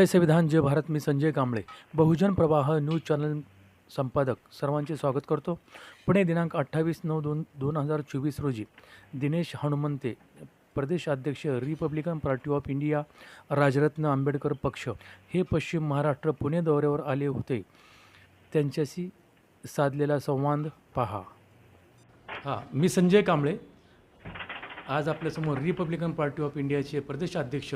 जय संविधान जय भारत मी संजय कांबळे. बहुजन प्रवाह news channel संपादक. सर्वांचे स्वागत करतो. पुणे दिनांक अठ्ठावीस नऊ दोन दोन हजार चोवीस रोजी दिनेश हनुमंते प्रदेशाध्यक्ष Republican Party of India Rajratna Ambedkar पक्ष हे पश्चिम महाराष्ट्र पुणे दौऱ्यावर आले होते. त्यांच्याशी साधलेला संवाद पहा. हां मी संजय कांबळे. आज आपल्यासमोर रिपब्लिकन पार्टी ऑफ इंडियाचे प्रदेशाध्यक्ष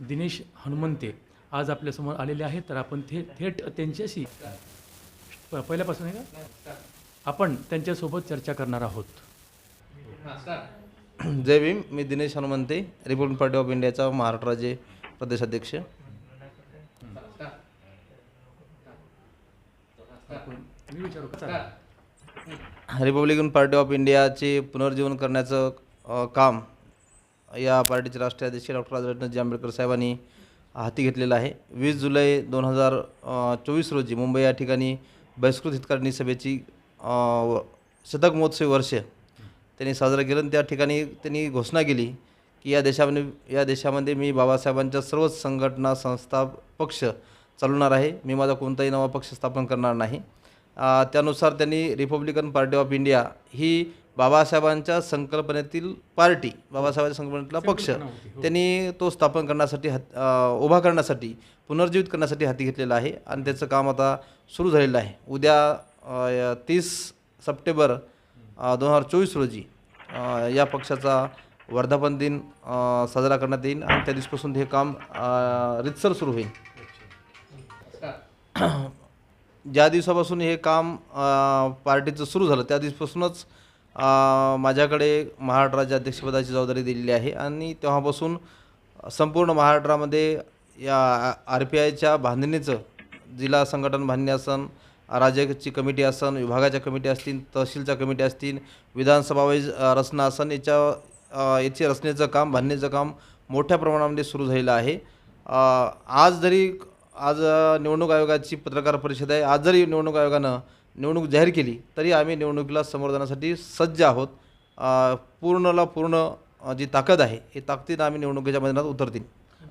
दिनेश हनुमंते. आज आपल्यासमोर आलेले आहेत तर आपण थेट थेट त्यांच्याशी पहिल्यापासून आहे का? आपण त्यांच्यासोबत चर्चा करणार आहोत. जय भीम मी Dinesh Hanumante Republic Party of इंडियाचा महाराष्ट्र राज्य प्रदेशाध्यक्ष. रिपब्लिकन पार्टी ऑफ इंडियाचे पुनर्जीवन करण्याचं काम या पार्टीचे राष्ट्रीय अध्यक्ष डॉक्टर राजरत्नजी आंबेडकर साहेबांनी हाती घेतलेला आहे. वीस जुलै दोन हजार चोवीस रोजी मुंबई या ठिकाणी बहिष्कृत हितकारिणी सभेची व- शतक महोत्सवी वर्ष त्यांनी साजरं केलं आणि त्या ठिकाणी त्यांनी घोषणा केली की या देशामध्ये या देशामध्ये मी बाबासाहेबांच्या सर्वच संघटना संस्था पक्ष चालवणार आहे. मी माझा कोणताही नवा पक्ष स्थापन करणार नाही. त्यानुसार त्यांनी रिपब्लिकन पार्टी ऑफ इंडिया ही बाबासाहेबांच्या संकल्पनेतील पार्टी बाबासाहेबांच्या संकल्पनेतला पक्ष. त्यांनी तो स्थापन करण्यासाठी हात उभा करण्यासाठी पुनर्जीवित करण्यासाठी हाती घेतलेला आहे आणि त्याचं काम आता सुरू झालेलं आहे. उद्या तीस सप्टेंबर दोन हजार चोवीस रोजी या पक्षाचा वर्धापन दिन साजरा करण्यात येईल आणि त्या दिवसापासून हे काम रितसर सुरू होईल. ज्या दिवसापासून हे काम पार्टीचं सुरू झालं त्या दिवसापासूनच माझ्याकडे महाराष्ट्र राज्य अध्यक्षपदाची जबाबदारी दिलेली आहे आणि तेव्हापासून संपूर्ण महाराष्ट्रामध्ये या आर पी आयच्या बांधणीचं जिल्हा संघटन बांधणी असन राज्याची कमिटी असन विभागाच्या कमिटी असतील तहसीलच्या कमिटी असतील विधानसभा वाईज रचना असन याच्या याची रचनेचं काम बांधणीचं काम मोठ्या प्रमाणामध्ये सुरू झालेलं आहे. आज जरी आज निवडणूक आयोगाची पत्रकार परिषद आहे आज जरी निवडणूक आयोगानं निवडणूक जाहीर केली तरी आम्ही निवडणुकीला समोर जाण्यासाठी सज्ज आहोत. पूर्णला पूर्ण जी ताकद आहे ही ताकदीनं आम्ही निवडणुकीच्या मैदानात उतरतील.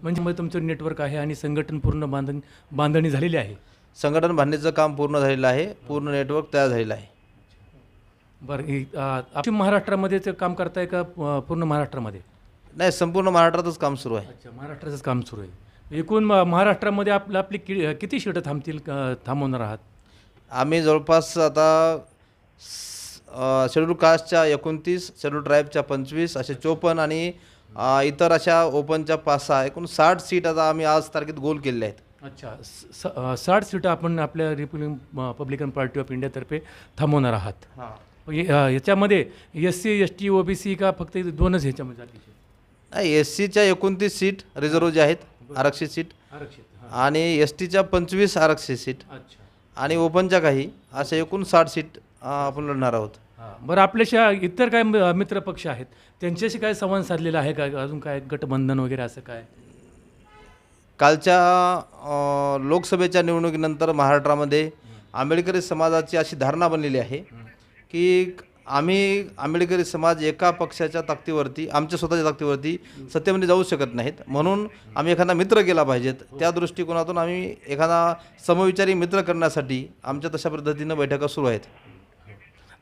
म्हणजे मग तुमचं नेटवर्क आहे आणि संघटन पूर्ण बांधणी बांधणी झालेली आहे. संघटन बांधणीचं काम पूर्ण झालेलं आहे पूर्ण नेटवर्क तयार झालेलं आहे. बरं हे, पश्चिम महाराष्ट्रामध्ये ते काम करताय का पूर्ण महाराष्ट्रामध्ये? नाही संपूर्ण महाराष्ट्रातच काम सुरू आहे. अच्छा महाराष्ट्राचंच काम सुरू आहे. एकूण महाराष्ट्रामध्ये आपलं आपली कि किती सीटं थांबतील थांबवणार आहात? आम्ही जवळपास आता शेड्यूल कास्टच्या एकोणतीस शेड्यूल ट्राईबच्या पंचवीस असे चोपन्न आणि इतर अशा ओपनच्या पाच सहा एकूण साठ सीट आता आम्ही आज तारखेत गोल केलेल्या आहेत. अच्छा. साठ सीटं आपण आपल्या रिपब्लिक पब्लिकन पार्टी ऑफ इंडियातर्फे थांबवणार आहात. हां. याच्यामध्ये S C S T O B C का फक्त दोनच ह्याच्यामध्ये नाही एस सीच्या एकोणतीस सीट रिझर्व जे आहेत आरक्षित सीट आरक्षित आणि एस टीच्या पंचवीस आरक्षित सीट. अच्छा. आणि ओपनच्या काही अशा एकूण साठ सीट अ, आपण लढणार आहोत. बरं आपल्याशा इतर काय म- मित्र पक्ष आहेत? त्यांच्याशी काय संवाद साधलेला आहे का? अजून काय गटबंधन वगैरे असं काय? कालच्या अ, लोकसभेच्या निवडणुकीनंतर महाराष्ट्रामध्ये आंबेडकरी समाजाची अशी धारणा बनलेली आहे की आम्ही आंबेडकरी समाज एका पक्षाच्या ताकदीवरती आमच्या स्वतःच्या ताकदीवरती सत्तेमध्ये जाऊ शकत नाहीत. म्हणून आम्ही एखादा मित्र केला पाहिजेत. त्या दृष्टिकोनातून आम्ही एखादा समविचारी मित्र करण्यासाठी आमच्या तशा पद्धतीनं बैठका सुरू आहेत.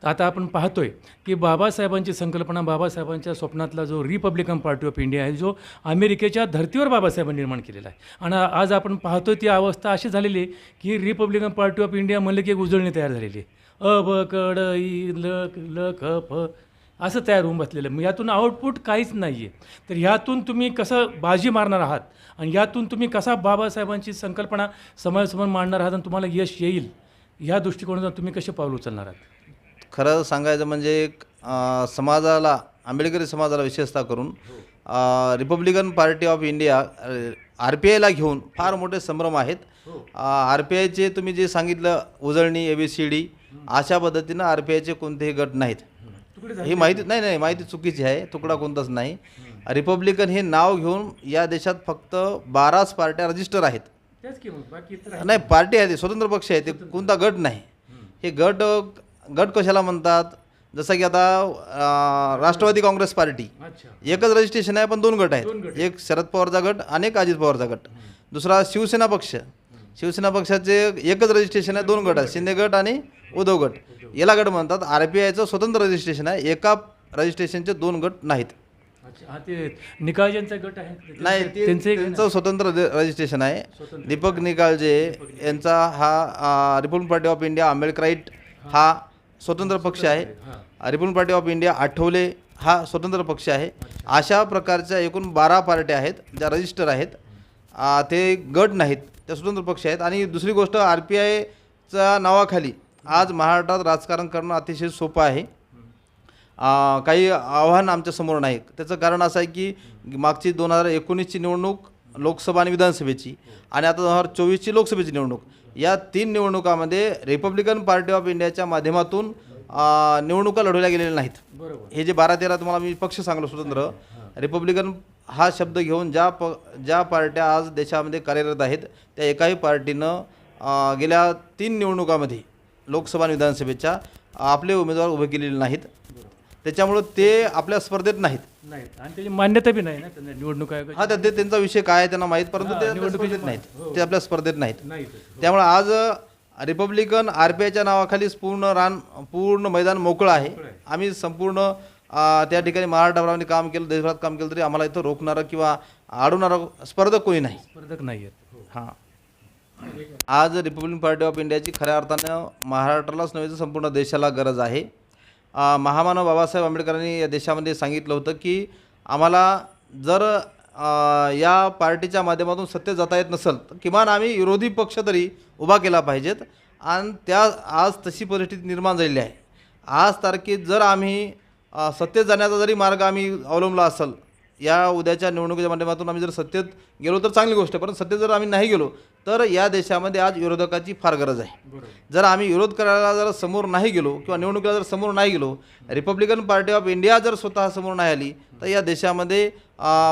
आता आपण पाहतोय की बाबासाहेबांची संकल्पना बाबासाहेबांच्या स्वप्नातला जो रिपब्लिकन पार्टी ऑफ इंडिया आहे जो अमेरिकेच्या धर्तीवर बाबासाहेबांनी निर्माण केलेला आहे. आणि आज आपण पाहतोय ती अवस्था अशी झालेली आहे की रिपब्लिकन पार्टी ऑफ इंडिया म्हणलं की एक उजळणी तयार झालेली आहे. अ ब कड ई ल ल ख फ असं तयार होऊन बसलेलं आहे. मग यातून आउटपुट काहीच नाही आहे तर ह्यातून तुम्ही कसं बाजी मारणार आहात? आणि यातून तुम्ही कसा बाबासाहेबांची संकल्पना समाजासमोर मांडणार आहात आणि तुम्हाला यश येईल? ह्या दृष्टिकोनातून तुम्ही कसे पाऊल उचलणार आहात? खरं सांगायचं म्हणजे समाजाला आंबेडकरी समाजाला विशेषतः करून Republican Party of India R P आयला घेऊन फार मोठे संभ्रम आहेत. आर पी आयचे तुम्ही जे सांगितलं उजळणी ए बी सी डी अशा पद्धतीनं आर पी आयचे कोणतेही गट नाहीत. ही माहिती नाही नाही माहिती चुकीची आहे. तुकडा कोणताच नाही. रिपब्लिकन हे नाव घेऊन या देशात फक्त बाराच पार्ट्या रजिस्टर आहेत. नाही पार्टी आहे ते स्वतंत्र पक्ष आहे ते कोणता गट नाही. हे गट गट कशाला म्हणतात? जसं की आता राष्ट्रवादी काँग्रेस पार्टी. एकच रजिस्ट्रेशन आहे पण दोन गट आहेत. एक शरद पवारचा गट आणि एक अजित पवारचा गट. दुसरा शिवसेना पक्ष. शिवसेना पक्षाचे एकच रजिस्ट्रेशन आहे दोन गट आहेत शिंदे गट आणि उद्धव गट. याला गट म्हणतात आर पी आयचं स्वतंत्र रजिस्ट्रेशन आहे एका रजिस्ट्रेशनचे दोन गट नाहीत. अच्छा हा ते निकाळ ज्यांचा गट आहे नाही त्यांचे स्वतंत्र रजिस्ट्रेशन आहे दीपक निकाळजे यांचा हा Republic Party of India Ambedkarite हा. स्वतंत्र पक्ष आहे. Republic Party of India Athawale हा स्वतंत्र पक्ष आहे. अशा प्रकारच्या एकूण बारा पार्ट्या आहेत ज्या रजिस्टर आहेत. ते गट नाहीत त्या स्वतंत्र पक्ष आहेत. आणि दुसरी गोष्ट आर पी आयच्या नावाखाली आज महाराष्ट्रात राजकारण करणं अतिशय सोपं आहे. काही आव्हान आमच्यासमोर नाही. त्याचं कारण असं आहे की मागची दोन हजार एकोणीसची निवडणूक लोकसभा आणि विधानसभेची आणि आता दोन हजार चोवीसची लोकसभेची निवडणूक. या तीन निवडणुकामध्ये रिपब्लिकन पार्टी ऑफ इंडियाच्या माध्यमातून निवडणुका लढवल्या गेलेल्या नाहीत. बरोबर. हे जे बारा तेरा तुम्हाला मी पक्ष सांगलो स्वतंत्र. रिपब्लिकन हा शब्द घेऊन ज्या प ज्या पार्ट्या आज देशामध्ये कार्यरत आहेत त्या एकाही पार्टीनं गेल्या तीन निवडणुकामध्ये लोकसभा आणि विधानसभेच्या आपले उमेदवार उभे केलेले नाहीत. त्याच्यामुळं ते आपल्या स्पर्धेत नाहीत. नाही आणि त्याची मान्यता बी नाही ना त्यांना निवडणूक हा त्या- ते त्यांचा विषय काय आहे त्यांना माहीत परंतु ते स्पर्धेत नाहीत. हो. ते आपल्या स्पर्धेत नाहीत. नाही त्यामुळे आज रिपब्लिकन आर पी आयच्या नावाखालीच पूर्ण रान पूर्ण मैदान मोकळं आहे. आम्ही संपूर्ण त्या ठिकाणी महाराष्ट्रावर काम केलं देशभरात काम केलं तरी आम्हाला इथं रोखणारं किंवा अडवणारं स्पर्धक कोणी नाही. स्पर्धक नाही आहेत. हां. आज रिपब्लिकन पार्टी ऑफ इंडियाची खऱ्या अर्थानं महाराष्ट्रालाच नव्हे तर संपूर्ण देशाला गरज आहे. महामानव बाबासाहेब आंबेडकरांनी या देशामध्ये सांगितलं होतं की आम्हाला जर या पार्टीच्या माध्यमातून सत्तेत जाता येत नसेल तर किमान आम्ही विरोधी पक्ष तरी उभा केला पाहिजेत. आणि त्या आज तशी परिस्थिती निर्माण झालेली आहे. आज तारखेत जर आम्ही सत्तेत जाण्याचा जरी मार्ग आम्ही अवलंबला असेल या उद्याच्या निवडणुकीच्या माध्यमातून आम्ही जर सत्तेत गेलो तर चांगली गोष्ट आहे. पण सत्तेत जर आम्ही नाही गेलो तर या देशामध्ये आज विरोधकाची फार गरज आहे. जर आम्ही विरोध करायला जर समोर नाही गेलो किंवा निवडणुकीला जर समोर नाही गेलो रिपब्लिकन पार्टी ऑफ इंडिया जर स्वतः समोर नाही आली तर या देशामध्ये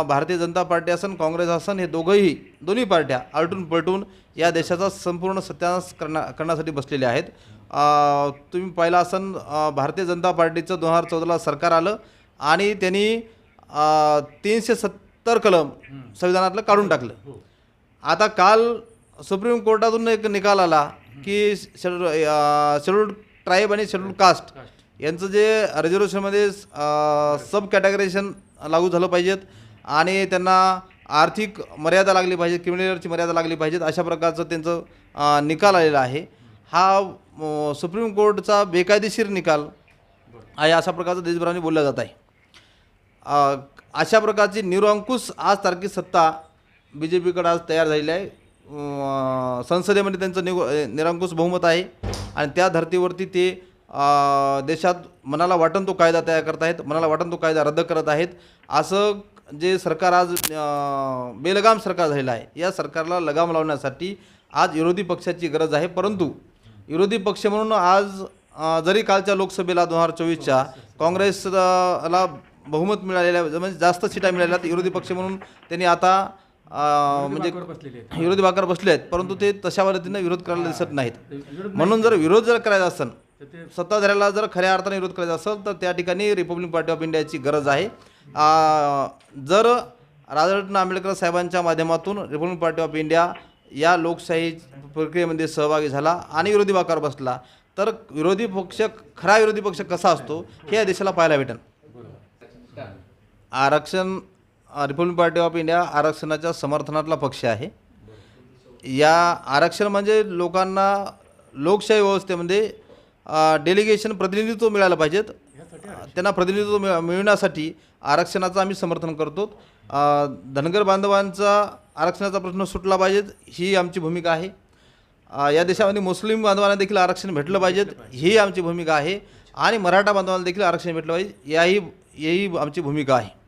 भारतीय जनता पार्टी असन काँग्रेस असन हे दोघंही दोन्ही पार्ट्या आलटून पलटून या देशाचा संपूर्ण सत्यानाश करण्या करण्यासाठी बसलेले आहेत. तुम्ही पाहिलं असन भारतीय जनता पार्टीचं दोन हजार चौदाला सरकार आलं आणि त्यांनी तीनशे सत्तर कलम संविधानातलं काढून टाकलं. आता काल सुप्रीम कोर्टातून एक निकाल आला की शेड्यूल शेड्यूल्ड ट्राईब आणि शेड्यूल्ड कास्ट यांचं जे रिझर्वेशनमध्ये सब कॅटेगरायझेशन लागू झालं पाहिजेत आणि त्यांना आर्थिक मर्यादा लागली पाहिजे क्रिमिनलची मर्यादा लागली पाहिजेत अशा प्रकारचं त्यांचं निकाल आलेला आहे. हा सुप्रीम कोर्टचा बेकायदेशीर निकाल आहे अशा प्रकारचं देशभराने बोललं जात आहे. अशा प्रकारची निरंकुश आज तारखी सत्ता बी जे पीकडे आज तयार झालेली आहे. संसदेमध्ये त्यांचं निगो निरंकुश बहुमत आहे आणि त्या धर्तीवरती ते देशात मनाला वाटण तो कायदा तयार करत आहेत मनाला वाटण तो कायदा रद्द करत आहेत. असं जे सरकार आज बेलगाम सरकार झालेलं आहे या सरकारला लगाम लावण्यासाठी आज विरोधी पक्षाची गरज आहे. परंतु विरोधी पक्ष म्हणून आज जरी कालच्या लोकसभेला दोन हजार चोवीसच्या काँग्रेसला बहुमत मिळालेल्या म्हणजे जास्त सीटा मिळाल्या विरोधी पक्ष म्हणून त्यांनी आता म्हणजे विरोधी बाकार बसले आहेत. परंतु ते तशा पद्धतीनं विरोध करायला दिसत नाहीत. म्हणून जर विरोध जर करायचा असेल सत्ताधाऱ्याला जर खऱ्या अर्थाने विरोध करायचा असेल तर त्या ठिकाणी रिपब्लिक पार्टी ऑफ इंडियाची गरज आहे. जर राजरत्न आंबेडकर साहेबांच्या माध्यमातून रिपब्लिक पार्टी ऑफ इंडिया या लोकशाही प्रक्रियेमध्ये सहभागी झाला आणि विरोधी बाकार बसला. तर विरोधी पक्ष खरा विरोधी पक्ष कसा असतो हे या देशाला पाहायला भेटेल. आरक्षण रिपब्लिक पार्टी ऑफ इंडिया आरक्षणाच्या समर्थनातला पक्ष आहे. या आरक्षण म्हणजे लोकांना लोकशाही व्यवस्थेमध्ये डेलिगेशन प्रतिनिधित्व मिळालं पाहिजेत. त्यांना प्रतिनिधित्व मिळ मिळवण्यासाठी आरक्षणाचं आम्ही समर्थन करतो. धनगर बांधवांचा आरक्षणाचा प्रश्न सुटला पाहिजेत ही आमची भूमिका आहे. या देशामध्ये मुस्लिम बांधवांना देखील आरक्षण भेटलं पाहिजेत ही आमची भूमिका आहे. आणि मराठा बांधवांना देखील आरक्षण भेटलं पाहिजे याही यही आमची भूमिका आहे.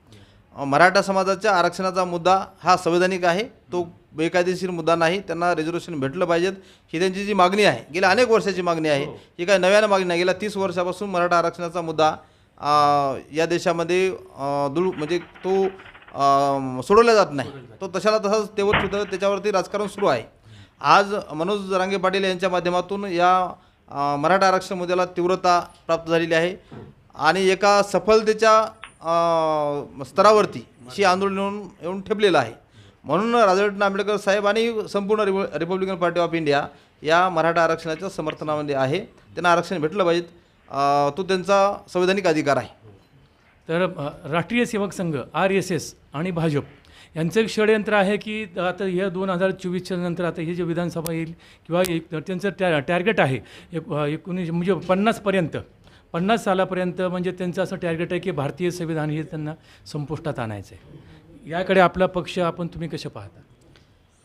मराठा समाजाच्या आरक्षणाचा मुद्दा हा संवैधानिक आहे तो बेकायदेशीर मुद्दा नाही त्यांना रिझर्वेशन भेटलं पाहिजेत. ही त्यांची जी मागणी आहे गेल्या अनेक वर्षाची मागणी आहे ही. काय नव्यानं मागणी नाही गेल्या तीस वर्षापासून मराठा आरक्षणाचा मुद्दा या देशामध्ये दुल म्हणजे तो सोडवल्या जात नाही. तो तशाला तसाच तेवत सुद्धा त्याच्यावरती राजकारण सुरू आहे. आज मनोज जरांगे पाटील यांच्या माध्यमातून या मराठा आरक्षण मुद्द्याला तीव्रता प्राप्त झालेली आहे आणि एका सफलतेच्या स्तरावरती ही आंदोलन येऊन येऊन ठेपलेलं आहे. म्हणून राजरत्न आंबेडकर साहेब आणि संपूर्ण rep Republican Party of India या मराठा आरक्षणाच्या समर्थनामध्ये आहे. त्यांना आरक्षण भेटलं पाहिजे. तो त्यांचा संवैधानिक अधिकार आहे. तर राष्ट्रीय Sevak Sangh R S S आणि भाजप यांचं एक षडयंत्र आहे की आता या दोन हजार चोवीसच्या नंतर आता हे जे विधानसभा येईल किंवा एक त्यांचं टॅ टार्गेट आहे एक एकोणीस म्हणजे पन्नासपर्यंत पन्नास सालापर्यंत म्हणजे त्यांचं असं टार्गेट आहे की भारतीय संविधान हे त्यांना संपुष्टात आणायचं आहे याकडे आपला पक्ष आपण तुम्ही कसे पाहता?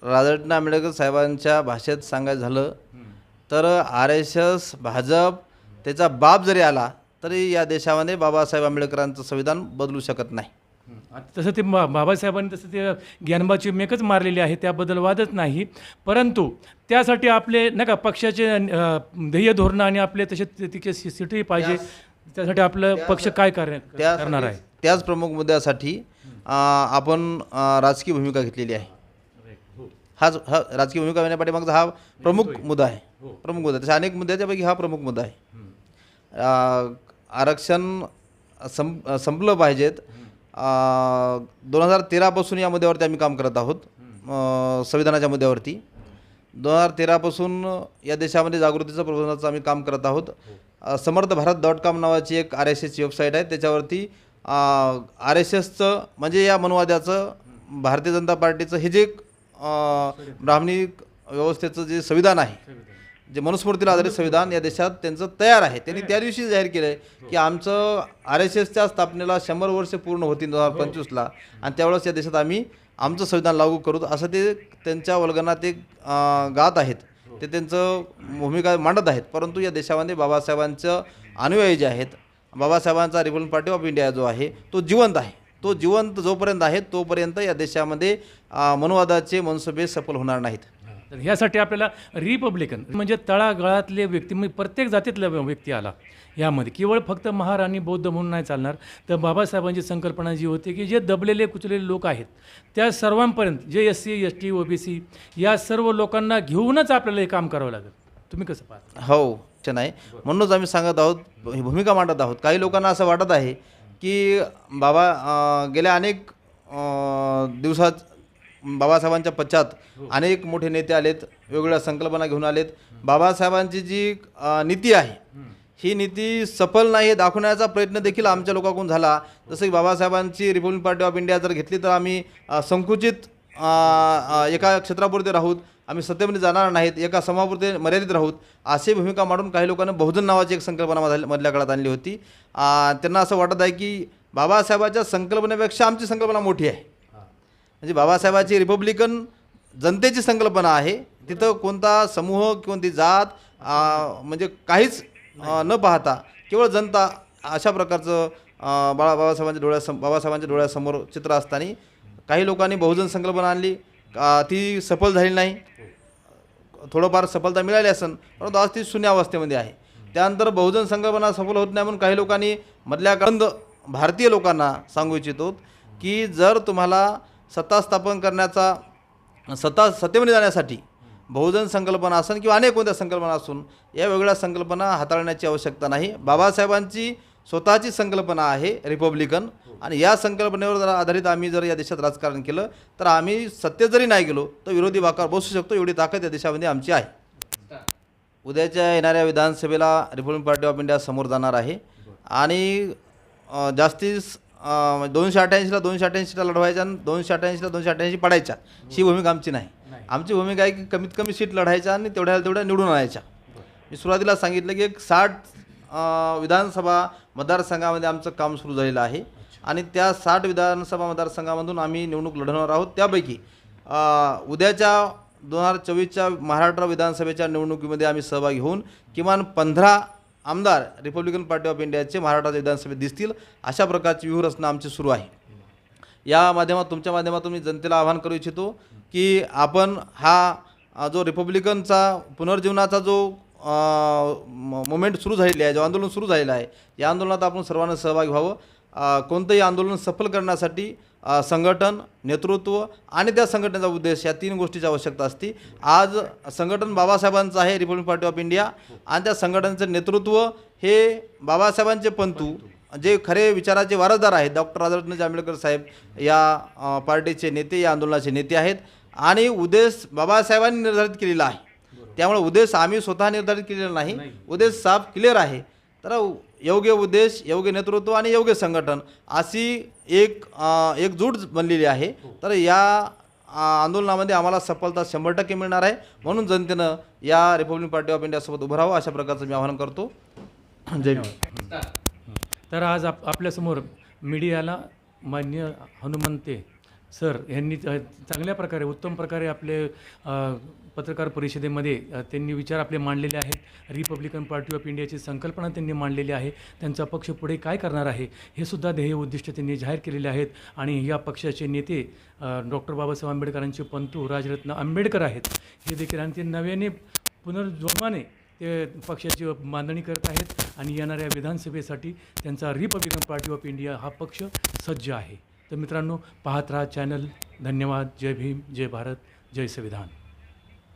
राजरत्न आंबेडकर साहेबांच्या भाषेत सांगायचं झालं तर आर एस एस भाजप त्याचा बाप जरी आला तरी या देशामध्ये बाबासाहेब आंबेडकरांचं संविधान बदलू शकत नाही. आता तसं ते बा बाबासाहेबांनी तसं ते ज्ञानबाची मेकच मारलेली आहे त्याबद्दल वादच नाही. परंतु त्यासाठी आपले नाही का पक्षाचे ध्येय धोरणं आणि आपले तसे तिथे सिटी पाहिजे. त्यासाठी आपलं पक्ष काय कार्य त्या करणार आहे? त्याच प्रमुख मुद्द्यासाठी आपण राजकीय भूमिका घेतलेली आहे. हाच हा राजकीय भूमिका घेण्यापाठीमागचा हा प्रमुख मुद्दा आहे. प्रमुख मुद्दा तसे अनेक मुद्द्याच्यापैकी हा प्रमुख मुद्दा आहे. आरक्षण सं संपलं पाहिजेत. दोन हजार तेरापासून या मुद्द्यावरती आम्ही काम करत आहोत. संविधानाच्या मुद्द्यावरती. दोन हजार तेरापासून या देशामध्ये जागृतीचं प्रबोधनाचं आम्ही काम करत आहोत. अ, समर्थ भारत डॉट कॉम नावाची एक आर एस एसची वेबसाईट आहे. त्याच्यावरती आर एस एसचं म्हणजे या मनवाद्याचं भारतीय जनता पार्टीचं हे जे ब्राह्मणिक व्यवस्थेचं जे संविधान आहे. जे मनुस्मृतीला आधारित संविधान या देशात त्यांचं तयार आहे. त्यांनी त्या दिवशी जाहीर केलं आहे की आमचं आर एस एसच्या स्थापनेला शंभर वर्ष पूर्ण होतील दोन हजार पंचवीसला. आणि त्यावेळेस या देशात आम्ही आमचं संविधान लागू करू. असं ते त्यांच्या वल्गनात ते गात आहेत. ते त्यांचं भूमिका मांडत आहेत. परंतु या देशामध्ये बाबासाहेबांचं अनुयायी जे आहेत बाबासाहेबांचा रिपब्लिकन पार्टी ऑफ इंडिया जो आहे तो जिवंत आहे. तो जिवंत जोपर्यंत आहे तोपर्यंत या देशामध्ये मनवादाचे मनसुबे सफल होणार नाहीत. तर ह्यासाठी आपल्याला रिपब्लिकन म्हणजे तळागळातले व्यक्ती म्हणजे प्रत्येक जातीतला व्यक्ती आला. यामध्ये केवळ फक्त महाराणी बौद्ध म्हणून नाही चालणार तर बाबासाहेबांची संकल्पना जी होती की जे दबलेले कुचलेले लोक आहेत त्या सर्वांपर्यंत जे S C S T O B C या सर्व लोकांना घेऊनच आपल्याला हे काम करावं लागेल. तुम्ही कसं पाहता? हो ते नाही म्हणूनच आम्ही सांगत आहोत ही भूमिका मांडत आहोत. काही लोकांना असं वाटत आहे की बाबा गेल्या अनेक दिवसात बाबासाहेबांच्या पश्चात अनेक मोठे नेते आलेत वेगवेगळ्या संकल्पना घेऊन आलेत. बाबासाहेबांची जी नीती आहे ही नीती सफल नाही हे दाखवण्याचा प्रयत्न देखील आमच्या लोकांकडून झाला. जसं की बाबासाहेबांची रिपब्लिक पार्टी ऑफ इंडिया जर घेतली तर आम्ही संकुचित एका क्षेत्रापुरते राहूत. आम्ही सत्तेमध्ये जाणार नाहीत एका समापुरते मर्यादित राहूत. अशी भूमिका मांडून काही लोकांनी बहुजन नावाची एक संकल्पना मधल्या मधल्या काळात आणली होती. त्यांना असं वाटत आहे की बाबासाहेबाच्या संकल्पनेपेक्षा आमची संकल्पना मोठी आहे. म्हणजे बाबासाहेबाची रिपब्लिकन जनतेची संकल्पना आहे. तिथं कोणता समूह कोणती जात म्हणजे काहीच न पाहता केवळ जनता अशा प्रकारचं बाळा बाबासाहेबांच्या डोळ्यासम बाबासाहेबांच्या डोळ्यासमोर चित्र असताना काही लोकांनी बहुजन संकल्पना आणली. ती सफल झाली नाही. थोडंफार सफलता मिळाली असेल परंतु आज ती शून्यावस्थेमध्ये आहे. त्यानंतर बहुजन संकल्पना सफल होत नाही म्हणून काही लोकांनी मधल्या कंद भारतीय लोकांना सांगू इच्छितो की जर तुम्हाला सत्ता स्थापन करण्याचा सत्ता सत्तेमध्ये जाण्यासाठी बहुजन संकल्पना असून किंवा अनेक कोणत्या संकल्पना असून या वेगळ्या संकल्पना हाताळण्याची आवश्यकता नाही. बाबासाहेबांची स्वतःची संकल्पना आहे रिपब्लिकन. आणि या संकल्पनेवर जर आधारित आम्ही जर या देशात राजकारण केलं तर आम्ही सत्तेत जरी नाही गेलो तर विरोधी वाकार बसू शकतो. एवढी ताकद या देशामध्ये आमची आहे. उद्याच्या येणाऱ्या विधानसभेला रिपब्लिकन पार्टी ऑफ इंडिया समोर जाणार आहे. आणि जास्ती जास्तीस दोनशे अठ्ठ्याऐंशीला दोनशे अठ्ठ्याऐंशीला लढवायच्या आणि दोनशे अठ्ठ्याऐंशीला दोनशे अठ्ठ्याऐंशी पडायच्या. ही भूमिका आमची नाही. आमची भूमिका आहे की कमीत कमी सीट लढायच्या आणि तेवढ्या तेवढ्या निवडून आणायच्या. मी सुरुवातीला सांगितलं की एक साठ विधानसभा मतदारसंघामध्ये आमचं काम सुरू झालेलं आहे. आणि त्या साठ विधानसभा मतदारसंघामधून आम्ही निवडणूक लढवणार आहोत. त्यापैकी उद्याच्या दोन हजार चोवीसच्या महाराष्ट्र विधानसभेच्या निवडणुकीमध्ये आम्ही सहभागी होऊन किमान पंधरा आमदार रिपब्लिकन पार्टी ऑफ इंडियाचे महाराष्ट्राच्या विधानसभेत दिसतील. अशा प्रकारची व्यूहरचना आमची सुरू आहे. या माध्यमात तुमच्या माध्यमातून मी जनतेला आवाहन करू इच्छितो की आपण हा जो रिपब्लिकनचा पुनर्जीवनाचा जो मुमेंट सुरू झालेली आहे जो आंदोलन सुरू झालेलं आहे या आंदोलनात आपण सर्वांना सहभागी व्हावं. कोणतंही आंदोलन सफल करण्यासाठी संघटन नेतृत्व आणि त्या संघटनेचा उद्देश या तीन गोष्टीची आवश्यकता असते. आज संघटन बाबासाहेबांचं आहे रिपब्लिक पार्टी ऑफ इंडिया आणि त्या संघटनेचं नेतृत्व हे बाबासाहेबांचे पंतू जे खरे विचाराचे वारसदार आहेत. डॉक्टर राधाकृष्ण जांभेडकर साहेब या पार्टीचे नेते या आंदोलनाचे नेते आहेत. आणि उद्देश बाबासाहेबांनी निर्धारित केलेला आहे. त्यामुळे उद्देश आम्ही स्वतः निर्धारित केलेला नाही. उद्देश साफ क्लिअर आहे. तर योग्य उद्देश योग्य नेतृत्व आणि योग्य संघटन अशी एक एकजूट बनलेली आहे. तर या आंदोलनामध्ये आम्हाला सफलता शंभर टक्के मिळणार आहे. म्हणून जनतेनं या रिपब्लिक पार्टी ऑफ इंडियासोबत उभं राहावं अशा प्रकारचं मी आवाहन करतो. जय तर आज आप आपल्यासमोर मीडियाला मान्य हनुमंते सर यांनी चांगल्या प्रकारे उत्तम प्रकारे आपले पत्रकार परिषदेमध्ये त्यांनी विचार आपले मांडलेले आहेत. रिपब्लिकन पार्टी ऑफ इंडियाची संकल्पना त्यांनी मांडलेली आहे. त्यांचा पक्ष पुढे काय करणार आहे हे सुद्धा ध्येय उद्दिष्ट त्यांनी जाहीर केलेले आहेत. आणि या पक्षाचे नेते डॉक्टर बाबासाहेब आंबेडकरांचे पंतू राजरत्न आंबेडकर आहेत. हे देखील आणि ते नव्याने पुनर्जोमाने ते पक्षाची मांडणी करत आहेत. आणि येणाऱ्या विधानसभेसाठी त्यांचा रिपब्लिकन पार्टी ऑफ इंडिया हा पक्ष सज्ज आहे. तर मित्रांनो पाहत राहा चॅनल. धन्यवाद. जय भीम. जय भारत. जय संविधान.